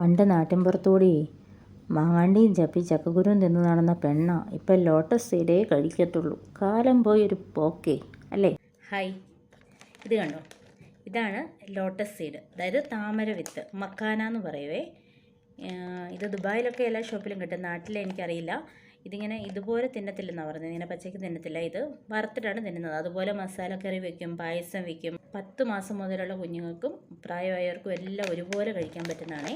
പണ്ട് നാട്ടിൻപുറത്തൂടി മാങ്ങാണ്ടിയും ചപ്പി ചക്കക്കുരുവും തിന്നു നടന്ന പെണ്ണ. ഇപ്പം ലോട്ടസ് സീഡേ കഴിക്കത്തുള്ളൂ. കാലം പോയി ഒരു പോക്കേ അല്ലേ? ഹായ് ഇത് കണ്ടോ? ഇതാണ് ലോട്ടസ് സീഡ്. അതായത് താമര വിത്ത് മക്കാന എന്ന് പറയുവേ. ഇത് ദുബായിലൊക്കെ എല്ലാ ഷോപ്പിലും കിട്ടും. നാട്ടിൽ എനിക്കറിയില്ല. ഇതിങ്ങനെ ഇതുപോലെ തിന്നത്തില്ലെന്നാണ് പറഞ്ഞത്. ഇങ്ങനെ പച്ചയ്ക്ക് തിന്നത്തില്ല. ഇത് വറുത്തിട്ടാണ് തിന്നുന്നത്. അതുപോലെ മസാലക്കറി വെക്കും പായസം വെക്കും. പത്ത് മാസം മുതലുള്ള കുഞ്ഞുങ്ങൾക്കും പ്രായമായവർക്കും എല്ലാം ഒരുപോലെ കഴിക്കാൻ പറ്റുന്നതാണ്.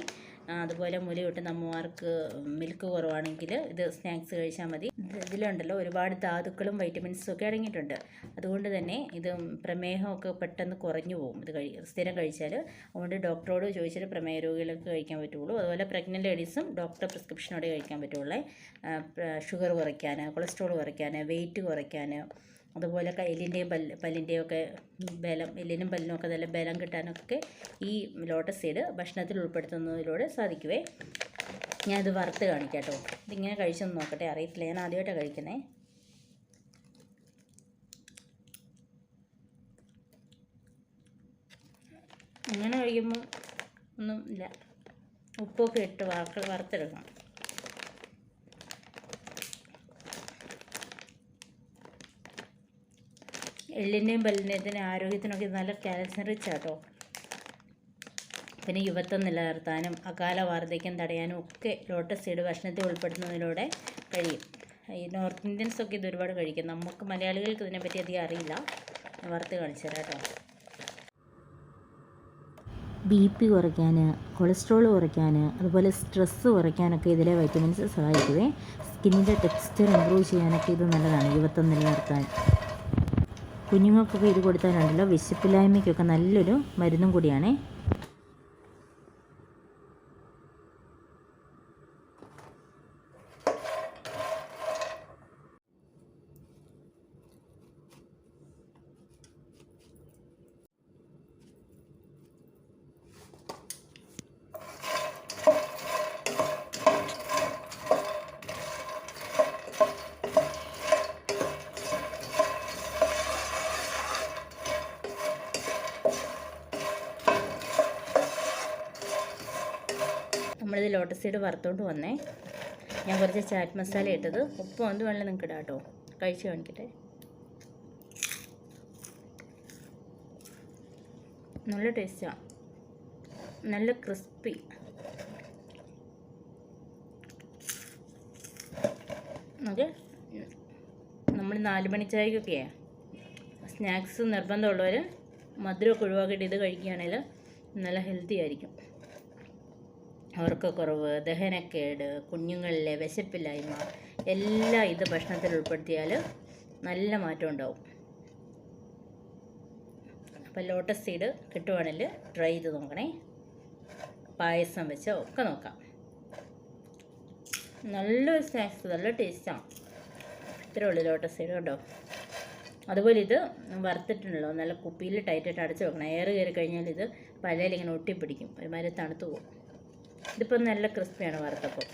അതുപോലെ മുല കിട്ടുന്ന അമ്മമാർക്ക് മിൽക്ക് കുറവാണെങ്കിൽ ഇത് സ്നാക്സ് കഴിച്ചാൽ മതി. ഇത് ഇതിലുണ്ടല്ലോ ഒരുപാട് ധാതുക്കളും വൈറ്റമിൻസും ഒക്കെ അടങ്ങിയിട്ടുണ്ട്. അതുകൊണ്ട് തന്നെ ഇത് പ്രമേഹമൊക്കെ പെട്ടെന്ന് കുറഞ്ഞു പോകും. ഇത് കഴി സ്ഥിരം കഴിച്ചാൽ അതുകൊണ്ട് ഡോക്ടറോട് ചോദിച്ചിട്ട് പ്രമേഹ രോഗികൾക്ക് കഴിക്കാൻ പറ്റുള്ളൂ. അതുപോലെ പ്രഗ്നന്റ് ലേഡീസും ഡോക്ടർ പ്രിസ്ക്രിപ്ഷനോടെ കഴിക്കാൻ പറ്റുള്ളൂ. ഷുഗർ കുറയ്ക്കാൻ കൊളസ്ട്രോൾ കുറയ്ക്കാൻ വെയിറ്റ് കുറയ്ക്കാൻ അതുപോലെ കയ്യിലിന്റെയും പല്ല് പല്ലിന്റെയും ഒക്കെ ബലം എല്ലിനും പല്ലിനും ഒക്കെ നല്ല ബലം കിട്ടാനൊക്കെ ഈ ലോട്ടസ് സീഡ് ഭക്ഷണത്തിൽ ഉൾപ്പെടുത്തുന്നതിലൂടെ സാധിക്കുവേ. ഞാനിത് വറുത്ത് കാണിക്കാം കേട്ടോ ഇതിങ്ങനെ കഴിച്ചൊന്ന് നോക്കട്ടെ അറിയത്തില്ല. ഞാൻ ആദ്യമായിട്ടാണ് കഴിക്കുന്നത് അങ്ങനെ കഴിക്കുമ്പോൾ ഒന്നും ഇല്ല. ഉപ്പൊക്കെ ഇട്ട് വറുത്തെടുക്കണം. എള്ളിന്റെയും ബലിന്റെയും ആരോഗ്യത്തിനൊക്കെ നല്ല കാൽസ്യം റിച്ച് ആട്ടോ. പിന്നെ യുവത്വം നിലനിർത്താനും അകാല വാർദ്ധക്യം തടയാനും ഒക്കെ ലോട്ടസ് സീഡ് ഭക്ഷണത്തിൽ ഉൾപ്പെടുത്തുന്നതിലൂടെ കഴിയും. ഈ നോർത്ത് ഇന്ത്യൻസ് ഒക്കെ ഇത് ഒരുപാട് കഴിക്കും. നമുക്ക് മലയാളികൾക്ക് ഇതിനെപ്പറ്റി അധികം അറിയില്ല. വറുത്ത് കാണിച്ചു കേട്ടോ. ബി പി കുറയ്ക്കാൻ കൊളസ്ട്രോൾ കുറയ്ക്കാൻ അതുപോലെ സ്ട്രെസ്സ് കുറയ്ക്കാനൊക്കെ ഇതിലെ വൈറ്റമിൻസ് സഹായിക്കുവേ. സ്കിന്നിന്റെ ടെക്സ്ചർ ഇമ്പ്രൂവ് ചെയ്യാനൊക്കെ ഇത് നല്ലതാണ് യുവത്വം നിലനിർത്താൻ. കുഞ്ഞുങ്ങൾക്കൊക്കെ ഇത് കൊടുത്താലുണ്ടല്ലോ വിശപ്പില്ലായ്മയ്ക്കൊക്കെ നല്ലൊരു മരുന്നും കൂടിയാണേ. നമ്മളിത് ലോട്ടസ് സീഡ് വറുത്തോണ്ട് വന്നേ. ഞാൻ കുറച്ച് ചാറ്റ് മസാല ഇട്ടത്. ഉപ്പ് എന്ത് വേണമെങ്കിലും നിങ്ങൾക്ക് ഇടാം കേട്ടോ കഴിച്ച് കാണിക്കട്ടെ. നല്ല ടേസ്റ്റാണ് നല്ല ക്രിസ്പി ഓക്കെ. നമ്മൾ നാല് മണി ചായക്കൊക്കെ സ്നാക്സ് നിർബന്ധമുള്ളവർ മധുരമൊക്കെ ഒഴിവാക്കിയിട്ട് ഇത് കഴിക്കുകയാണെങ്കിൽ നല്ല ഹെൽത്തി ആയിരിക്കും. ഉറക്കക്കുറവ് ദഹനക്കേട് കുഞ്ഞുങ്ങളിലെ വിശപ്പില്ലായ്മ എല്ലാം ഇത് ഭക്ഷണത്തിൽ ഉൾപ്പെടുത്തിയാൽ നല്ല മാറ്റം ഉണ്ടാവും. അപ്പം ലോട്ടസ് സീഡ് കിട്ടുവാണെങ്കിൽ ട്രൈ ചെയ്ത് നോക്കണേ. പായസം വെച്ച് ഒക്കെ നോക്കാം. നല്ലൊരു സ്നാക്സ് നല്ല ടേസ്റ്റാണ് ഇത്രേ ഉള്ളൂ ലോട്ടസ് സീഡ് കേട്ടോ അതുപോലെ ഇത് വറുത്തിട്ടുണ്ടല്ലോ നല്ല കുപ്പിയിൽ ടൈറ്റായിട്ട് അടച്ചു വെക്കണം. എയർ കയറി കഴിഞ്ഞാൽ ഇത് പലയിലിങ്ങനെ ഒട്ടിപ്പിടിക്കും. ഒരുമാതിരി തണുത്ത് പോകും. ഇതിപ്പോൾ നല്ല ക്രിസ്പിയാണ് വറുത്തപ്പോൾ